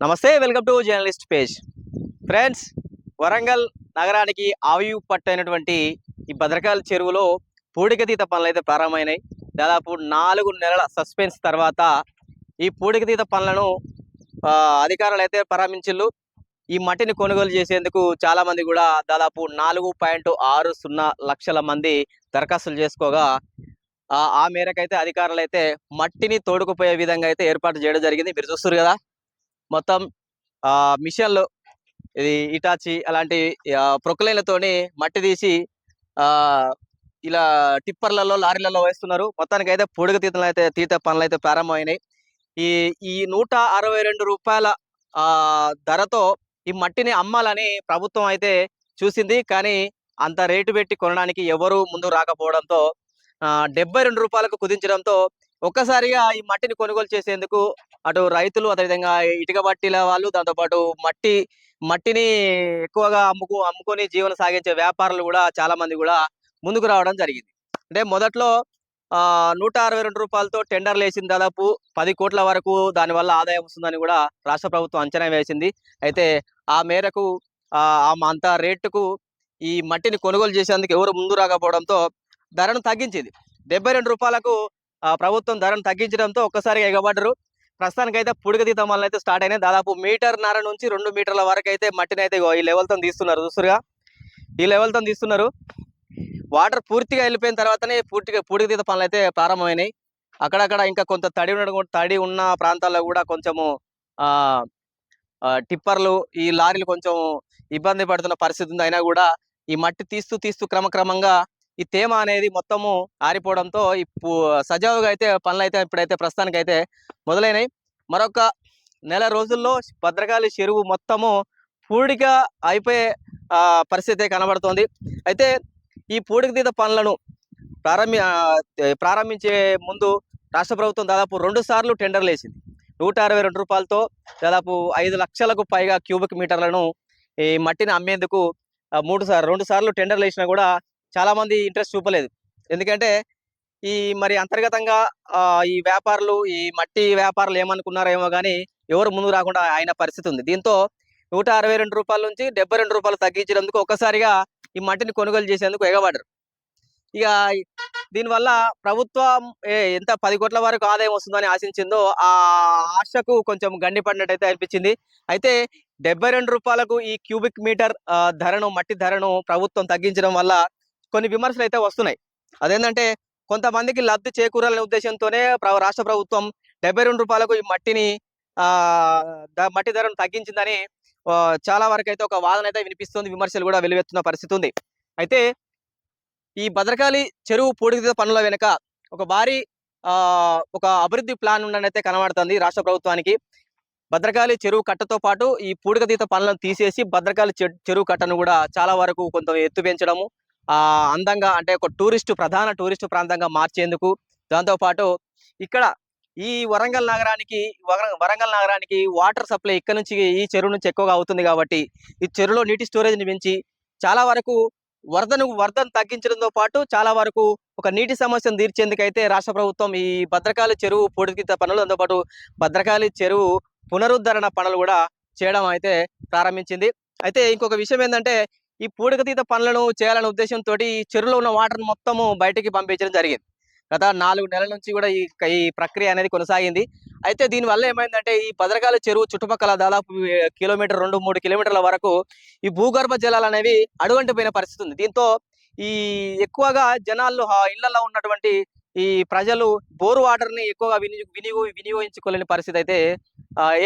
నమస్తే welcome to journalist page. Friends Warangal నగరానికి ఆవియు పట్టైనటువంటి ఈ భద్రకాల చెరువులో పూడికతీత పనులు అయితే ప్రారంభమైనాయి. దాదాపు నాలుగు నెలల సస్పెన్స్ తర్వాత ఈ పూడికతీత పనులను ఆ, అధికారులు అయితే ప్రారంభించిళ్ళు. ఈ మట్టిని కొనుగోలు చేసేందుకు చాలా మంది కూడా దాదాపు నాలుగు పాయింట్ ఆరు సున్నా లక్షల మంది దరఖాస్తులు చేసుకోగా ఆ ఆ మేరకైతే అధికారులు అయితే మట్టిని తోడుకుపోయే విధంగా అయితే ఏర్పాటు చేయడం జరిగింది. మీరు చూస్తారు కదా మొత్తం ఆ మిషన్లు ఇది ఇటాచి అలాంటి ప్రొక్లైన్లతోని మట్టి తీసి ఆ ఇలా టిప్పర్లలో లారీలలో వేస్తున్నారు. మొత్తానికి అయితే పొడుగు తీతలు అయితే తీత పనులు అయితే ప్రారంభమైనాయి. ఈ ఈ నూట అరవై రెండు రూపాయల ఆ ధరతో ఈ మట్టిని అమ్మాలని ప్రభుత్వం అయితే చూసింది. కానీ అంత రేటు పెట్టి కొనడానికి ఎవరు ముందు రాకపోవడంతో డెబ్బై రెండు రూపాయలకు కుదించడంతో ఒక్కసారిగా ఈ మట్టిని కొనుగోలు చేసేందుకు అటు రైతులు అదేవిధంగా ఇటుక బట్టీల వాళ్ళు దాంతోపాటు మట్టి మట్టిని ఎక్కువగా అమ్ముకు అమ్ముకొని జీవనం సాగించే వ్యాపారులు కూడా చాలా మంది కూడా ముందుకు రావడం జరిగింది. అంటే మొదట్లో ఆ నూట అరవై రెండు రూపాయలతో టెండర్లు వేసిన దాదాపు పది కోట్ల వరకు దానివల్ల ఆదాయం వస్తుందని కూడా రాష్ట్ర ప్రభుత్వం అంచనా వేసింది. అయితే ఆ మేరకు ఆ అంత రేటుకు ఈ మట్టిని కొనుగోలు చేసేందుకు ఎవరు ముందు రాకపోవడంతో ధరను తగ్గించింది. డెబ్బై రెండు రూపాయలకు ఆ ప్రభుత్వం ధరను తగ్గించడంతో ఒక్కసారిగా ఎగబడ్డరు. ప్రస్తుతానికైతే పుడిగతీత మళ్ళీ అయితే స్టార్ట్ అయినాయి. దాదాపు మీటర్ నర నుంచి రెండు మీటర్ల వరకు అయితే మట్టిని అయితే ఈ లెవెల్తో తీస్తున్నారు. చూస్తురుగా ఈ లెవెల్తో తీస్తున్నారు. వాటర్ పూర్తిగా వెళ్ళిపోయిన తర్వాతనే పూర్తిగా పూడిగతీత పనులు అయితే ప్రారంభమైనాయి. అక్కడక్కడ ఇంకా కొంత తడి ఉండడం తడి ఉన్న ప్రాంతాల్లో కూడా కొంచెము ఆ టిప్పర్లు ఈ లారీలు కొంచెం ఇబ్బంది పడుతున్న పరిస్థితి ఉంది. అయినా కూడా ఈ మట్టి తీస్తూ తీస్తూ క్రమక్రమంగా ఈ తేమ అనేది మొత్తము ఆరిపోవడంతో ఈ సజావుగా అయితే పనులు అయితే ఇప్పుడైతే ప్రస్తుతానికి అయితే మొదలైనవి మరొక నెల రోజుల్లో భద్రకాళి చెరువు మొత్తము పూడిగా అయిపోయే ఆ, పరిస్థితి కనబడుతోంది. అయితే ఈ పూడికతీత పనులను ప్రారంభి ప్రారంభించే ముందు రాష్ట్ర ప్రభుత్వం దాదాపు రెండు సార్లు టెండర్లు వేసింది. నూట అరవై రెండు రూపాయలతో దాదాపు ఐదు లక్షలకు పైగా క్యూబిక్ మీటర్లను ఈ మట్టిని అమ్మేందుకు మూడు సార్లు రెండు సార్లు టెండర్లు వేసినా కూడా చాలా మంది ఇంట్రెస్ట్ చూపలేదు. ఎందుకంటే ఈ మరి అంతర్గతంగా ఆ, ఈ వ్యాపారులు ఈ మట్టి వ్యాపారులు ఏమనుకున్నారేమో కానీ ఎవరు ముందు రాకుండా ఆయన పరిస్థితి ఉంది. దీంతో నూట అరవై రెండు రూపాయల నుంచి డెబ్బై రెండు రూపాయలు తగ్గించినందుకు ఒక్కసారిగా ఈ మట్టిని కొనుగోలు చేసేందుకు ఎగబడరు ఇక దీనివల్ల ప్రభుత్వం ఎంత పది కోట్ల వరకు ఆదాయం వస్తుందని ఆశించిందో ఆ ఆశకు కొంచెం గండి పడినట్టయితే అనిపించింది. అయితే డెబ్బై రెండు రూపాయలకు ఈ క్యూబిక్ మీటర్ ధరను మట్టి ధరను ప్రభుత్వం తగ్గించడం వల్ల కొన్ని విమర్శలు అయితే వస్తున్నాయి. అదేంటంటే కొంతమందికి లబ్ధి చేకూరాలనే ఉద్దేశంతోనే రాష్ట్ర ప్రభుత్వం డెబ్బై రెండు రూపాయలకు ఈ మట్టిని ఆ మట్టి ధరను తగ్గించిందని చాలా వరకు అయితే ఒక వాదన అయితే వినిపిస్తుంది విమర్శలు కూడా వెలువెత్తున్న పరిస్థితి ఉంది. అయితే ఈ భద్రకాళి చెరువు పూడిత పనుల వెనుక ఒక భారీ ఆ ఒక అభివృద్ధి ప్లాన్ ఉండనైతే కనబడుతుంది రాష్ట్ర ప్రభుత్వానికి. భద్రకాళి చెరువు కట్టతో పాటు ఈ పూడికతీత పనులను తీసేసి భద్రకాళి చెరువు కట్టను కూడా చాలా వరకు కొంత ఎత్తు పెంచడము అందంగా అంటే ఒక టూరిస్టు ప్రధాన టూరిస్టు ప్రాంతంగా మార్చేందుకు దాంతోపాటు ఇక్కడ ఈ వరంగల్ నగరానికి వరంగల్ నగరానికి వాటర్ సప్లై ఇక్కడ నుంచి ఈ చెరువు నుంచి ఎక్కువగా అవుతుంది కాబట్టి ఈ చెరువులో నీటి స్టోరేజ్ని పెంచి చాలా వరకు వరదను వరదను తగ్గించడంతో పాటు చాలా వరకు ఒక నీటి సమస్యను తీర్చేందుకైతే రాష్ట్ర ప్రభుత్వం ఈ భద్రకాళి చెరువు పొడికిత పనులు దాంతోపాటు భద్రకాళి చెరువు పునరుద్ధరణ పనులు కూడా చేయడం అయితే ప్రారంభించింది. అయితే ఇంకొక విషయం ఏంటంటే ఈ పూడికతీత పనులను చేయాలనే ఉద్దేశంతో ఈ చెరువులో ఉన్న వాటర్ మొత్తము బయటికి పంపించడం జరిగింది. గత నాలుగు నెలల నుంచి కూడా ఈ ఈ ప్రక్రియ అనేది కొనసాగింది. అయితే దీనివల్ల ఏమైందంటే ఈ భద్రకాల చెరువు చుట్టుపక్కల దాదాపు కిలోమీటర్ రెండు మూడు కిలోమీటర్ల వరకు ఈ భూగర్భ జలాలు అనేవి అడుగంటిపోయిన పరిస్థితి ఉంది. దీంతో ఈ ఎక్కువగా జనాలు ఇళ్ళలో ఉన్నటువంటి ఈ ప్రజలు బోరు వాటర్ని ఎక్కువగా వినియోగ వినియోగించుకోలేని పరిస్థితి అయితే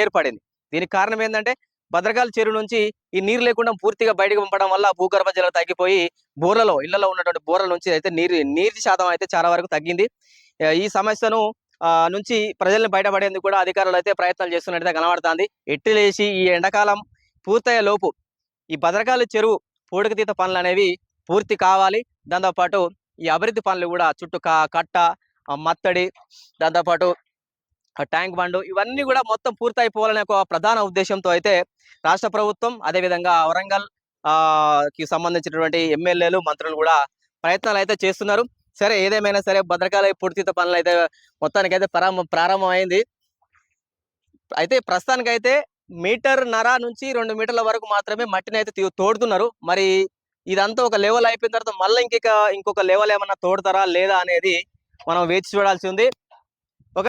ఏర్పడింది. దీనికి కారణం ఏంటంటే భద్రకాల చెరువు నుంచి ఈ నీరు లేకుండా పూర్తిగా బయటకు పంపడం వల్ల భూగర్భ జలం తగ్గిపోయి బోర్లలో ఇళ్ళలో ఉన్నటువంటి బోర్ల నుంచి అయితే నీరు నీటి శాతం అయితే చాలా వరకు తగ్గింది. ఈ సమస్యను ఆ, నుంచి ప్రజల్ని బయటపడేందుకు కూడా అధికారులు అయితే ప్రయత్నాలు చేస్తున్నట్టుగా కనబడుతుంది. ఎట్టిలేసి ఈ ఎండాకాలం పూర్తయ్యే లోపు ఈ భద్రకాళి చెరువు పూడికతీత పనులు అనేవి పూర్తి కావాలి. దాంతోపాటు ఈ అభివృద్ధి పనులు కూడా చుట్టూ కట్ట మత్తడి దాంతోపాటు ట్యాంక్ బండ్ ఇవన్నీ కూడా మొత్తం పూర్తయిపోవాలనే ఒక ప్రధాన ఉద్దేశంతో అయితే రాష్ట్ర ప్రభుత్వం అదేవిధంగా వరంగల్ ఆ కి సంబంధించినటువంటి ఎమ్మెల్యేలు మంత్రులు కూడా ప్రయత్నాలు అయితే చేస్తున్నారు. సరే ఏదేమైనా సరే భద్రకాళి పూర్తిత పనులు అయితే మొత్తానికైతే ప్రారంభ ప్రారంభం అయింది అయితే ప్రస్తుతానికైతే మీటర్ నర నుంచి రెండు మీటర్ల వరకు మాత్రమే మట్టిని అయితే తోడుతున్నారు. మరి ఇదంతా ఒక లెవెల్ అయిపోయిన తర్వాత మళ్ళీ ఇంకొక ఇంకొక లెవెల్ ఏమన్నా తోడతారా లేదా అనేది మనం వేచి చూడాల్సి ఉంది.